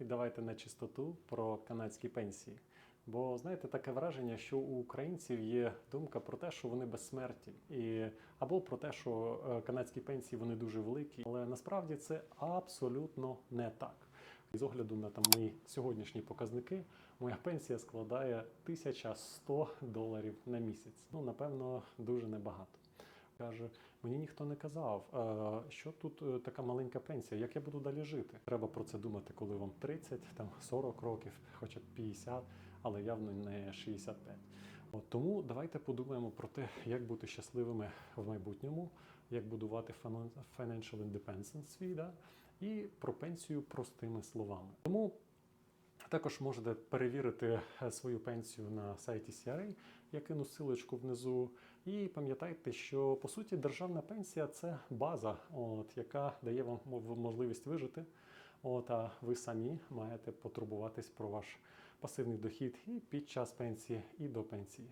І давайте на чистоту про канадські пенсії. Бо знаєте, таке враження, що у українців є думка про те, що вони безсмерті, і або про те, що е, канадські пенсії вони дуже великі. Але насправді це абсолютно не так. І з огляду на там мої сьогоднішні показники, моя пенсія складає 1100 доларів на місяць. Ну напевно, дуже небагато. Каже, мені ніхто не казав, що тут е, така маленька пенсія, як я буду далі жити. Треба про це думати, коли вам 30, там 40 років, хоча б 50, але явно не 65. От тому давайте подумаємо про те, як бути щасливими в майбутньому, як будувати financial independence свій, да? і про пенсію простими словами. Тому також можете перевірити е, свою пенсію на сайті CRA. Я кину силочку внизу. І пам'ятайте, що по суті державна пенсія це база, от, яка дає вам можливість вижити. От, а ви самі маєте потурбуватись про ваш пасивний дохід і під час пенсії, і до пенсії.